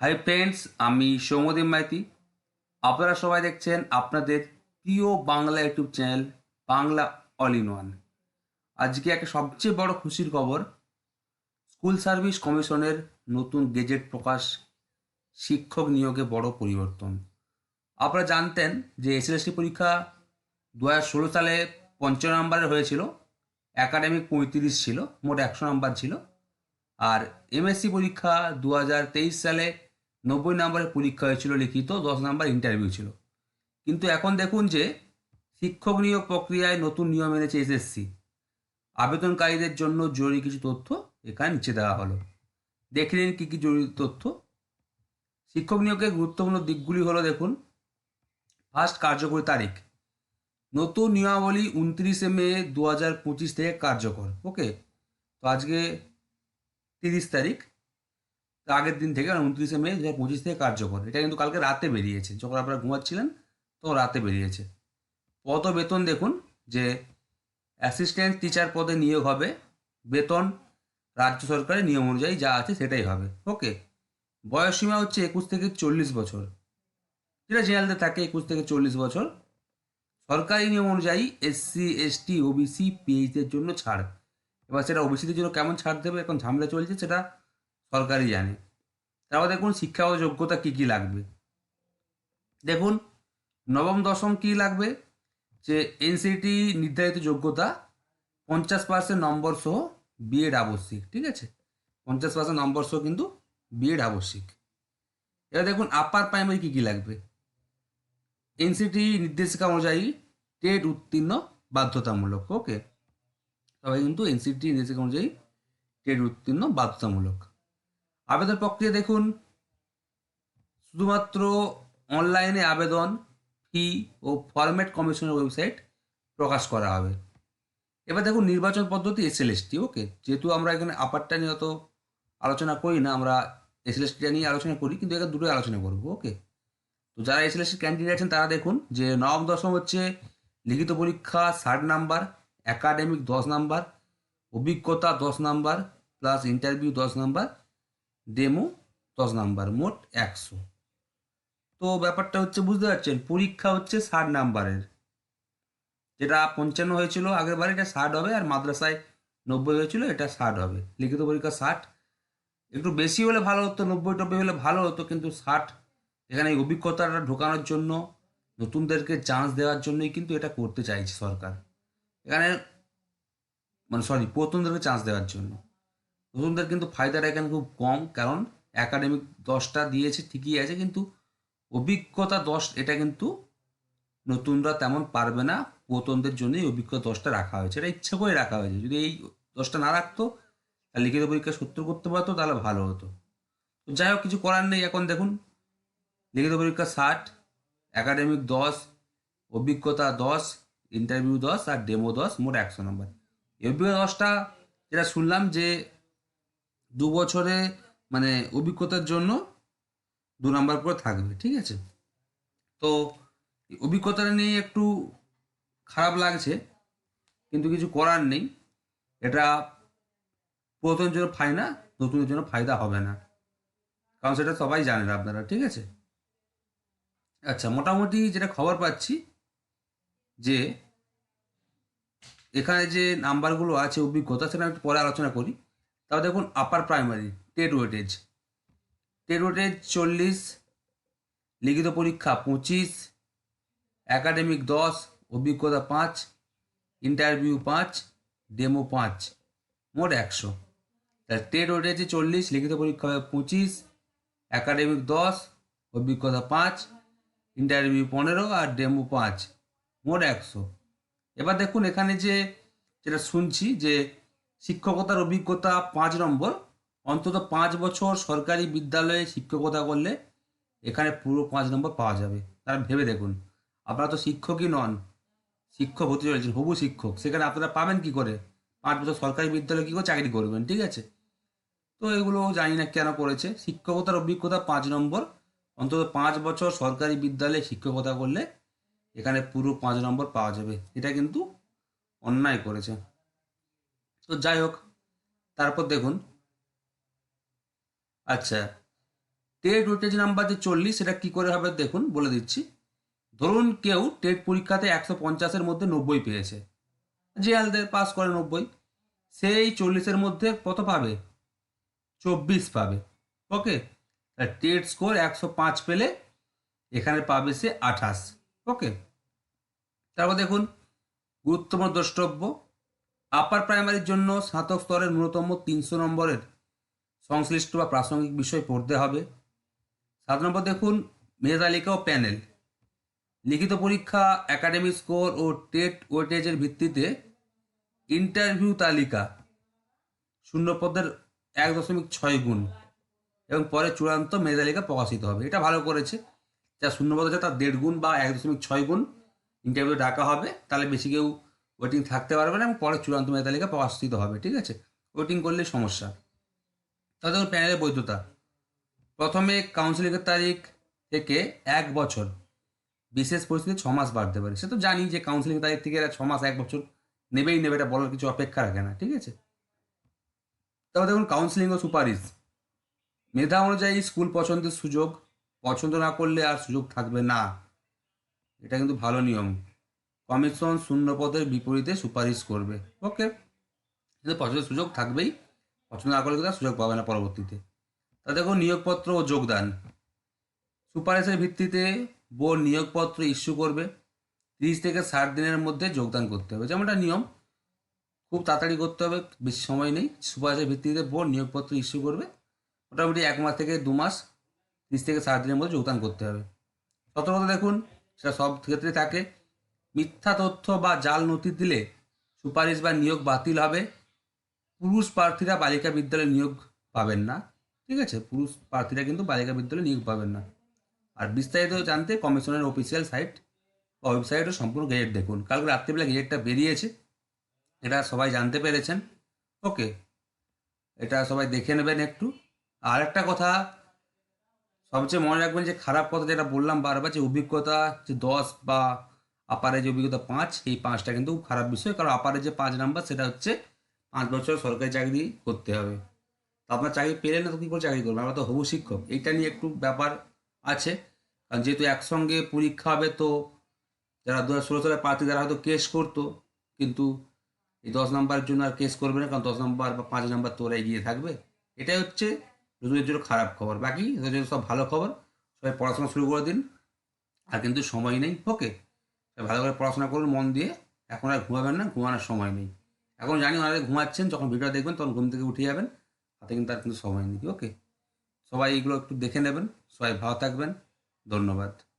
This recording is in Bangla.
হাই ফ্রেন্ডস আমি সৌমদীপ মাইতি। আপনারা সবাই দেখছেন আপনাদের প্রিয় Bangla YouTube channel Bangla all in one. আজকে একটা সবচেয়ে বড় খুশির খবর, স্কুল সার্ভিস কমিশনের নতুন গেজেট প্রকাশ, শিক্ষক নিয়োগে বড় পরিবর্তন। আপনারা জানতেন যে এসএসসি পরীক্ষা দু হাজার ষোলো সালে পঞ্চান্ন নম্বরের হয়েছিল একাডেমিক পঁয়ত্রিশ ছিল, মোট একশো নম্বর ছিল, আর এমএসসি পরীক্ষা দু হাজার তেইশ সালে নব্বই নম্বরের পরীক্ষা হয়েছিল লিখিত, দশ নম্বর ইন্টারভিউ ছিল। কিন্তু এখন দেখুন যে, শিক্ষক নিয়োগ প্রক্রিয়ায় নতুন নিয়ম এনেছে এসএসসি আবেদনকারীদের জন্য জরুরি কিছু তথ্য এখানে নিচে দেওয়া হলো। দেখে নিন কী কী জরুরি তথ্য। শিক্ষক নিয়োগের গুরুত্বপূর্ণ দিকগুলি হলো দেখুন ফার্স্ট কার্যকরী তারিখ। নতুন নিয়মাবলী উনত্রিশে মে দু হাজার পঁচিশ থেকে কার্যকর। ওকে তো আজকে তিরিশ তারিখ। আগের দিন থেকে মানে উনত্রিশে মে দু পঁচিশ থেকে কার্যকর। এটা কিন্তু কালকে রাতে বেরিয়েছে। যখন আপনারা ঘুমাচ্ছিলেন, তখন রাতে বেরিয়েছে। কত বেতন দেখুন, যে অ্যাসিস্ট্যান্ট টিচার পদে নিয়োগ হবে, বেতন রাজ্য সরকারের নিয়ম অনুযায়ী যা আছে সেটাই হবে। ওকে বয়সসীমা হচ্ছে একুশ থেকে চল্লিশ বছর। যেটা জেনারেলদের থাকে, একুশ থেকে চল্লিশ বছর। সরকারি নিয়ম অনুযায়ী এসসি এসটি ওবিসি পিএইচদের জন্য ছাড়। এবার সেটা ওবিসিদের জন্য কেমন ছাড় দেবে, এখন ঝামেলা চলছে, সেটা সরকারই জানে। তারপর দেখুন শিক্ষা ও যোগ্যতা কী কী লাগবে। দেখুন, নবম, দশম কী লাগবে? যে এনসিটি নির্ধারিত যোগ্যতা পঞ্চাশ পার্সেন্ট নম্বর সহ বিএড আবশ্যিক, ঠিক আছে? পঞ্চাশ পার্সেন্ট নম্বর সহ কিন্তু বিএড আবশ্যিক। এবার দেখুন আপার প্রাইমারি কী কী লাগবে? এনসিটি নির্দেশিকা অনুযায়ী টেট উত্তীর্ণ বাধ্যতামূলক ওকে তবে কিন্তু এনসিটি নির্দেশিকা অনুযায়ী টেট উত্তীর্ণ বাধ্যতামূলক। আবেদন প্রক্রিয়া দেখুন। শুধুমাত্র অনলাইনে আবেদন ফি ও ফরম্যাট কমিশনের ওয়েবসাইট প্রকাশ করা হবে। এবার দেখুন নির্বাচন পদ্ধতি এসএলএসটি ওকে যেহেতু আমরা এখানে আপারটা নিয়ে অত আলোচনা করি না, আমরা এসএলএসটিটা নিয়ে আলোচনা করি, কিন্তু এখানে দুটোই আলোচনা করব ওকে তো যারা এসএলএসটি ক্যান্ডিডেট আছেন, তারা দেখুন যে নবম, দশম হচ্ছে লিখিত পরীক্ষা ষাট নাম্বার একাডেমিক দশ নাম্বার অভিজ্ঞতা দশ নাম্বার প্লাস ইন্টারভিউ দশ নাম্বার ডেমো দশ নাম্বার মোট একশো। তো ব্যাপারটা হচ্ছে, বুঝতে পারছেন, পরীক্ষা হচ্ছে ষাট নাম্বারের। যেটা পঞ্চান্ন হয়েছিল আগের বারে, এটা ষাট হবে, আর মাদ্রাসায় নব্বই হয়েছিল, এটা ষাট হবে। লিখিত পরীক্ষা ষাট। একটু বেশি হলে ভালো হতো, নব্বই টব্বই হলে ভালো হতো, কিন্তু ষাট এখানে এই অভিজ্ঞতাটা ঢোকানোর জন্য, নতুনদেরকে চান্স দেওয়ার জন্যই কিন্তু এটা করতে চাইছে সরকার। এখানে মানে সরি প্রথমদেরকে চান্স দেওয়ার জন্য। নতুনদের কিন্তু ফায়দাটা এখানে খুব কম, কারণ একাডেমিক দশটা দিয়েছে, ঠিকই আছে, কিন্তু অভিজ্ঞতা দশ, এটা কিন্তু নতুনরা তেমন পারবে না প্রথমদের জন্যই অভিজ্ঞতা দশটা রাখা হয়েছে, এটা ইচ্ছা করে রাখা হয়েছে। যদি এই দশটা না রাখতো, তাহলে লিখিত পরীক্ষা সত্তর করতে পারতো, তাহলে ভালো হতো। যাই হোক, কিছু করার নেই, এখন দেখুন, লিখিত পরীক্ষা ষাট একাডেমিক দশ, অভিজ্ঞতা দশ ইন্টারভিউ দশ, আর ডেমো দশ, মোট একশো নম্বর এই অভিজ্ঞতা দশটা যেটা শুনলাম যে দু বছরে মানে অভিজ্ঞতার জন্য দু নাম্বার করে থাকবে, ঠিক আছে? তো অভিজ্ঞতাটা নিয়ে একটু খারাপ লাগছে, কিন্তু কিছু করার নেই। এটা পুরাতনের জন্য ফায়দা নতুনের জন্য ফায়দা হবে না। কারণ সেটা সবাই জানেন আপনারা, ঠিক আছে? আচ্ছা মোটামুটি যেটা খবর পাচ্ছি যে, এখানে যে নাম্বারগুলো আছে অভিজ্ঞতা, সেটা একটু পরে আলোচনা করি। তাও দেখুন upper primary TET weightage TET weightage চল্লিশ, লিখিত পরীক্ষা পঁচিশ অ্যাকাডেমিক দশ, অভিজ্ঞতা পাঁচ ইন্টারভিউ পাঁচ ডেমো পাঁচ, মোট একশো। তাহলে টেট ওয়েটেজে চল্লিশ, লিখিত পরীক্ষা হবে পঁচিশ অ্যাকাডেমিক দশ, অভিজ্ঞতা পাঁচ ইন্টারভিউ পনেরো আর ডেমো পাঁচ, মোট একশো। এবার দেখুন এখানে যে, যেটা শুনছি যে শিক্ষকতার অভিজ্ঞতা পাঁচ নম্বর। অন্তত পাঁচ বছর সরকারি বিদ্যালয়ে শিক্ষকতা করলে এখানে পুরো পাঁচ নম্বর পাওয়া যাবে। তারা ভেবে দেখুন। আপনারা তো শিক্ষকই নন। শিক্ষক হতে চলেছেন, হবু শিক্ষক। সেখানে আপনারা পাবেন কি করে? পাঁচ বছর সরকারি বিদ্যালয়ে কী করে চাকরি করবেন, ঠিক আছে? তো এগুলো জানি না কেন করেছে। শিক্ষকতার অভিজ্ঞতা পাঁচ নম্বর। অন্তত পাঁচ বছর সরকারি বিদ্যালয়ে শিক্ষকতা করলে এখানে পুরো পাঁচ নম্বর পাওয়া যাবে। এটা কিন্তু অন্যায় করেছে। তো যাই হোক তারপর দেখুন। আচ্ছা টেট ওয়েটেজ নাম্বার যে চল্লিশ, সেটা কি করে হবে দেখুন, বলে দিচ্ছি। ধরুন কেউ টেট পরীক্ষাতে একশো পঞ্চাশের মধ্যে নব্বই পেয়েছে। যে আলদের পাস করে নব্বই। সেই চল্লিশের মধ্যে কত পাবে? চব্বিশ পাবে। ওকে টেট স্কোর একশো পাঁচ পেলে এখানে পাবে সে আঠাশ। ওকে, তারপর দেখুন, গুরুত্বপূর্ণ দ্রষ্টব্য। আপার প্রাইমারির জন্য স্নাতক স্তরের ন্যূনতম তিনশো নম্বরের সংশ্লিষ্ট বা প্রাসঙ্গিক বিষয় পড়তে হবে। সাত নম্বর দেখুন, মেধা তালিকা ও প্যানেল। লিখিত পরীক্ষা একাডেমিক স্কোর ও টেট ওয়েটেজের ভিত্তিতে ইন্টারভিউ তালিকা শূন্য পদের এক দশমিক ছয় গুণ এবং পরে চূড়ান্ত মেধালিকা প্রকাশিত হবে। এটা ভালো করেছে। যা শূন্যপদ আছে, তার দেড় গুণ বা এক দশমিক ছয় গুণ ইন্টারভিউ ডাকা হবে। তাহলে বেশি কেউ ওয়েটিং থাকতে পারবে না এবং পরে চূড়ান্ত মেধা তালিকা প্রকাশিত হবে, ঠিক আছে? ওয়েটিং করলে সমস্যা। তাদের প্যানেলের বৈধতা। প্রথমে কাউন্সিলিংয়ের তারিখ থেকে এক বছর। বিশেষ পরিস্থিতি ছ মাস বাড়তে পারে। সে তো জানি যে কাউন্সিলিং তারিখ থেকে এরা ছ মাস, এক বছর নেবেই নেবে, এটা বলার কিছু অপেক্ষা রাখে না, ঠিক আছে? তারপর দেখুন কাউন্সিলিং ও সুপারিশ। মেধা অনুযায়ী স্কুল পছন্দের সুযোগ, পছন্দ না করলে আর সুযোগ থাকবে না। এটা কিন্তু ভালো নিয়ম। কমিশন শূন্য পদের বিপরীতে সুপারিশ করবে। ওকে? পছন্দের সুযোগ থাকবেই। পছন্দ না করলে আর সুযোগ পাবে না পরবর্তীতে। তা দেখো, নিয়োগপত্র ও যোগদান। সুপারিশের ভিত্তিতে বোর্ড নিয়োগপত্র ইস্যু করবে। তিরিশ থেকে ষাট দিনের মধ্যে যোগদান করতে হবে। যেমনটা নিয়ম, খুব তাড়াতাড়ি করতে হবে, বেশি সময় নেই। সুপারিশের ভিত্তিতে বোর্ড নিয়োগপত্র ইস্যু করবে। মোটামুটি এক মাস থেকে দু মাস, তিরিশ থেকে ষাট দিনের মধ্যে যোগদান করতে হবে। সতর্কতা দেখুন, সেটা সব ক্ষেত্রে থাকে। মিথ্যা তথ্য বা জাল নথি দিলে সুপারিশ বা নিয়োগ বাতিল হবে। পুরুষ প্রার্থীরা বালিকা বিদ্যালয়ে নিয়োগ পাবেন না। ঠিক আছে? পুরুষ প্রার্থীরা কিন্তু বালিকা বিদ্যালয়ে নিয়োগ পাবেন না। আর বিস্তারিত জানতে কমিশনের অফিসিয়াল সাইট বা ওয়েবসাইটও সম্পূর্ণ গেজেট দেখুন। কালকে রাত্রিবেলা গেজেটটা বেরিয়েছে। এটা সবাই জানতে পেরেছেন। ওকে এটা সবাই দেখে নেবেন একটু। আর একটা কথা, সবচেয়ে মনে রাখবেন যে খারাপ কথা যেটা বললাম বারবার, যে অভিজ্ঞতা, যে দশ বা আপারে যে অভিজ্ঞতা পাঁচ, এই পাঁচটা কিন্তু খারাপ বিষয়, কারণ আপারে যে পাঁচ নাম্বার সেটা হচ্ছে পাঁচ বছর সরকারি চাকরি করতে হবে। তো আপনার চাকরি পেলেন না, তো কী করে চাকরি করবেন? আমরা তো হবু শিক্ষক। এইটা নিয়ে একটু ব্যাপার আছে। কারণ যেহেতু একসঙ্গে পরীক্ষা হবে, তো যারা দু হাজার ষোলো সালে প্রার্থী, তারা হয়তো কেস করতো। কিন্তু এই দশ নাম্বারের জন্য আর কেস করবে না, কারণ দশ নাম্বার বা পাঁচ নাম্বার তো ওরা এগিয়ে থাকবে। এটাই হচ্ছে রোজের জন্য খারাপ খবর। বাকি সব ভালো খবর। সবাই পড়াশোনা শুরু করে দিন। আর কিন্তু সময় নেই। ওকে ভালো করে পড়াশোনা করুন, মন দিয়ে। এখন আর ঘুমাবেন না, ঘুমানোর সময় নেই। এখন জানি ওনারা ঘুমাচ্ছেন, যখন ভিডিও দেখবেন, তখন ঘুম থেকে উঠে যাবেন। তাতে কিন্তু আর কিন্তু সময় নেই, ওকে? সবাই এইগুলো একটু দেখে নেবেন। সবাই ভালো থাকবেন। ধন্যবাদ।